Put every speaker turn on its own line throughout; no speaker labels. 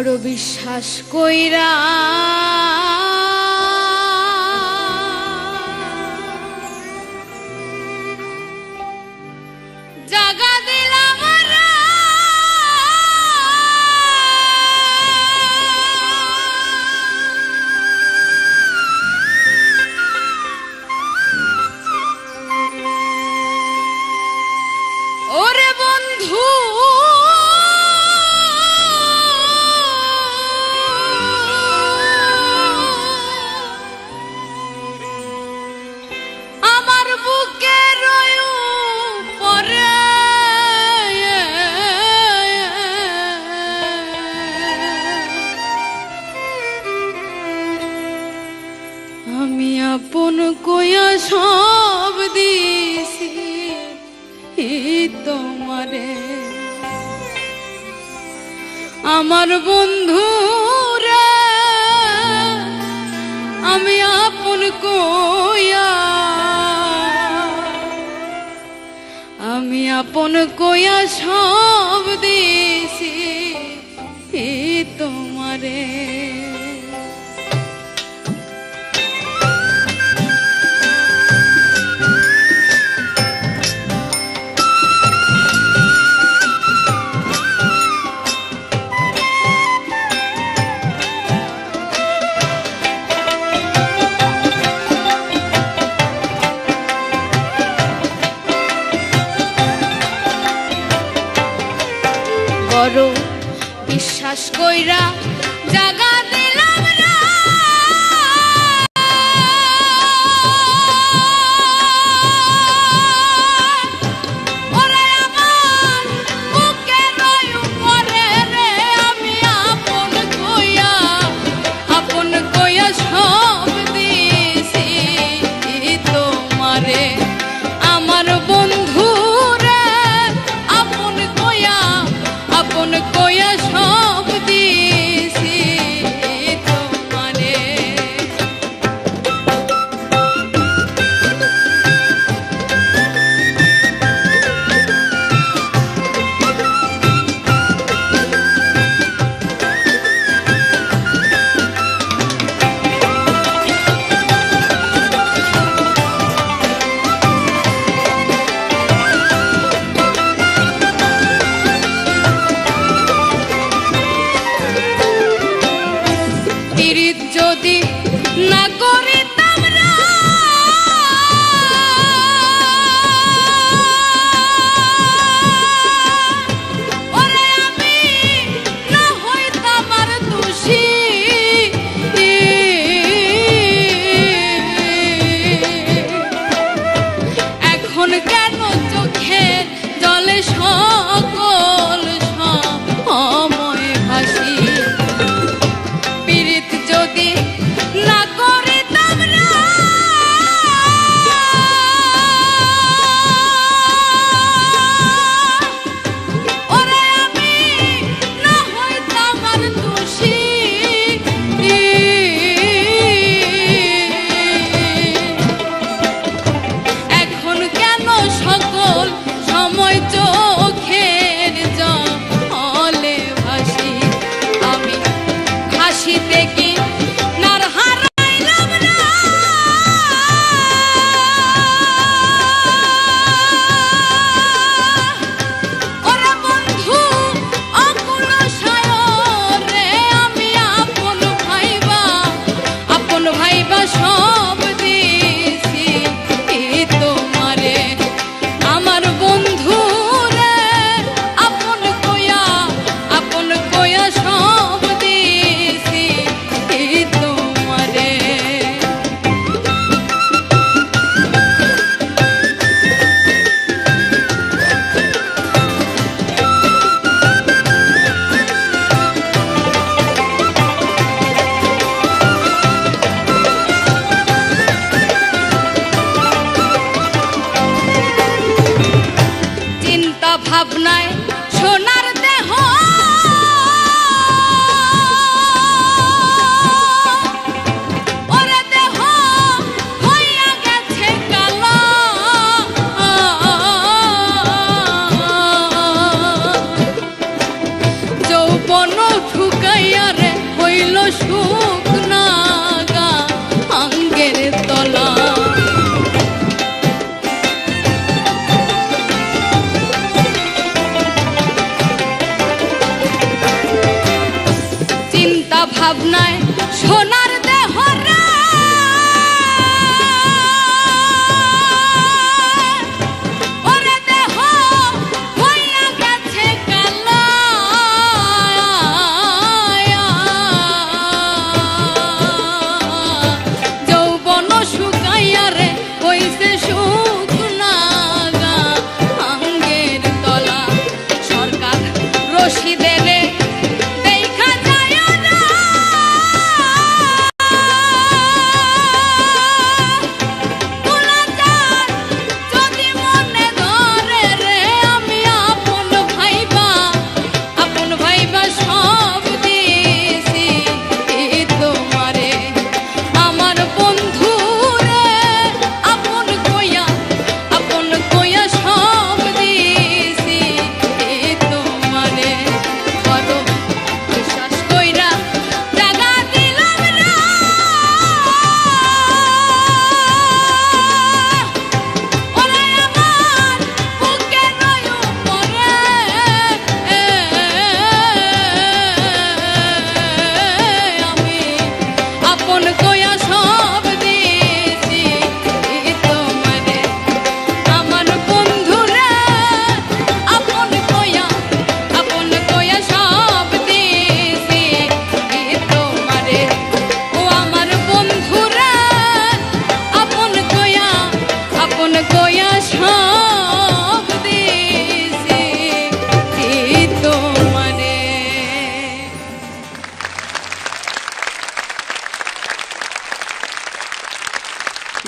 বড় বিশ্বাস কইরা। আমি আপন কয়া সব দিছি তোমারে। আমার বন্ধু রে আমি আপন কয়া আমি আপন কয়া সব দিছি তোমারে। প্রীতি না করে ভাবনায় সোনার দেহ। যৌবন ঠুকাইয়া রে হইল সুর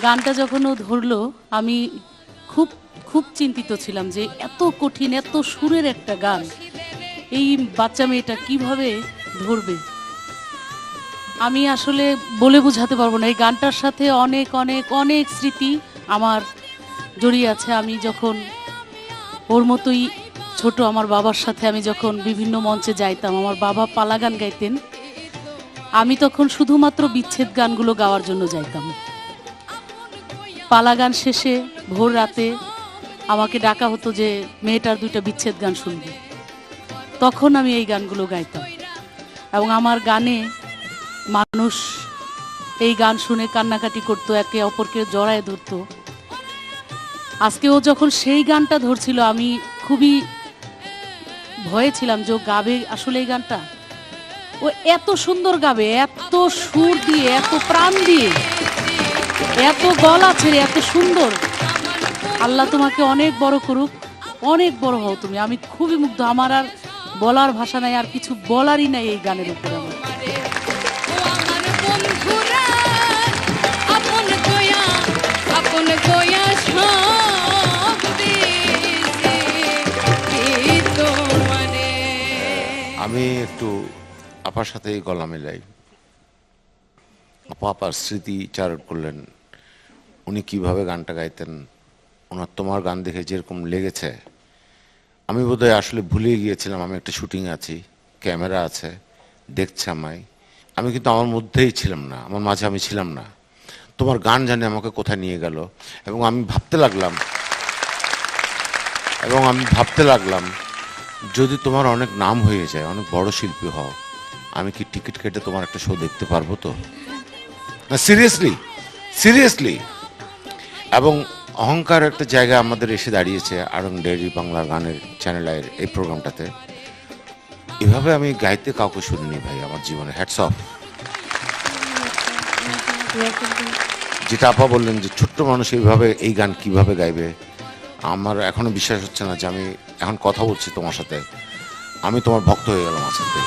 গানটা যখন ও ধরলো, আমি খুব খুব চিন্তিত ছিলাম যে এত কঠিন, এত সুরের একটা গান, এই বাচ্চা মেয়েটা কীভাবে ধরবে? আমি আসলে বলে বোঝাতে পারব না, এই গানটার সাথে অনেক অনেক অনেক স্মৃতি আমার জড়িয়ে আছে। আমি যখন ওর মতোই ছোট, আমার বাবার সাথে আমি যখন বিভিন্ন মঞ্চে যাইতাম, আমার বাবা পালা গান গাইতেন, আমি তখন শুধুমাত্র বিচ্ছেদ গানগুলো গাওয়ার জন্য যাইতাম। পালা গান শেষে ভোর রাতে আমাকে ডাকা হতো যে মেয়েটার দুইটা বিচ্ছেদ গান শুনবে। তখন আমি এই গানগুলো গাইতাম। এবং আমার গানে মানুষ এই গান শুনে কান্নাকাটি করতো, একে অপরকে জড়ায় ধরতো। আজকে ও যখন সেই গানটা ধরছিল, আমি খুবই ভয়ে ছিলাম যে গাবে আসলে এই গানটা? ও এত সুন্দর গাবে, এত সুর দিয়ে, এত প্রাণ দিয়ে। এত গলা ছেড়ে এত সুন্দর। আল্লাহ তোমাকে অনেক বড় করুক অনেক বড় হও তুমি। আমি খুবই মুগ্ধ আমার আর বলার ভাষা নাই আর কিছু বলারই নাই এই গানের উপরে আমার।
তোমারে
আমি একটু আপার সাথে গলা মিলাই আপা আপার স্মৃতি চারণ করলেন উনি কীভাবে গানটা গাইতেন? ওনার তোমার গান দেখে যেরকম লেগেছে। আমি বোধহয় আসলে ভুলে গিয়েছিলাম, আমি একটা শুটিং আছি, ক্যামেরা আছে, দেখছে আমায়। আমি কিন্তু আমার মধ্যেই ছিলাম না, আমার মাঝে আমি ছিলাম না। তোমার গান জানে আমাকে কোথায় নিয়ে গেল, এবং আমি ভাবতে লাগলাম, এবং আমি ভাবতে লাগলাম, যদি তোমার অনেক নাম হয়ে যায়, অনেক বড় শিল্পী হও, আমি কি টিকিট কেটে তোমার একটা শো দেখতে পারব তো? না সিরিয়াসলি সিরিয়াসলি এবং অহংকার একটা জায়গা আমাদের এসে দাঁড়িয়েছে আরং ডেয়ারি বাংলা গানের চ্যানেলের এই প্রোগ্রামটাতে। এভাবে আমি গাইতে কাউকে শুনিনি ভাই, আমার জীবনে। হ্যাটস অফ যেটা আপা বললেন যে ছোট্ট মানুষ এইভাবে এই গান কীভাবে গাইবে, আমার এখনও বিশ্বাস হচ্ছে না যে আমি এখন কথা বলছি তোমার সাথে। আমি তোমার ভক্ত হয়ে গেলাম আজকে।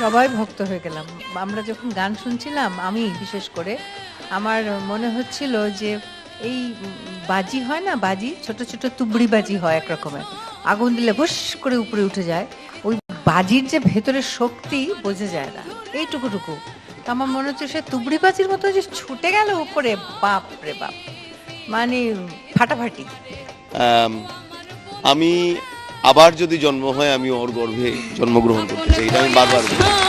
সবাই ভক্ত হয়ে গেলাম। আমরা যখন গান শুনছিলাম, আমি বিশেষ করে, আমার মনে হচ্ছিল যে এই বাজি হয় না, বাজি? ছোট ছোট তুবড়ি বাজি হয় এক রকমের আগুন দিলে ভুস করে উপরে উঠে যায়। ওই বাজির যে ভেতরের শক্তি বোঝা যায় না। এইটুকুটুকু। তো আমার মনে হচ্ছে সে তুবড়ি বাজির মতো যে ছুটে গেল উপরে, বাপ রে বাপ। মানে ফাটাফাটি।
আমি আবার যদি জন্ম হয় আমি ওর গর্ভে জন্মগ্রহণ করতে চাই এটা আমি বারবার বলি।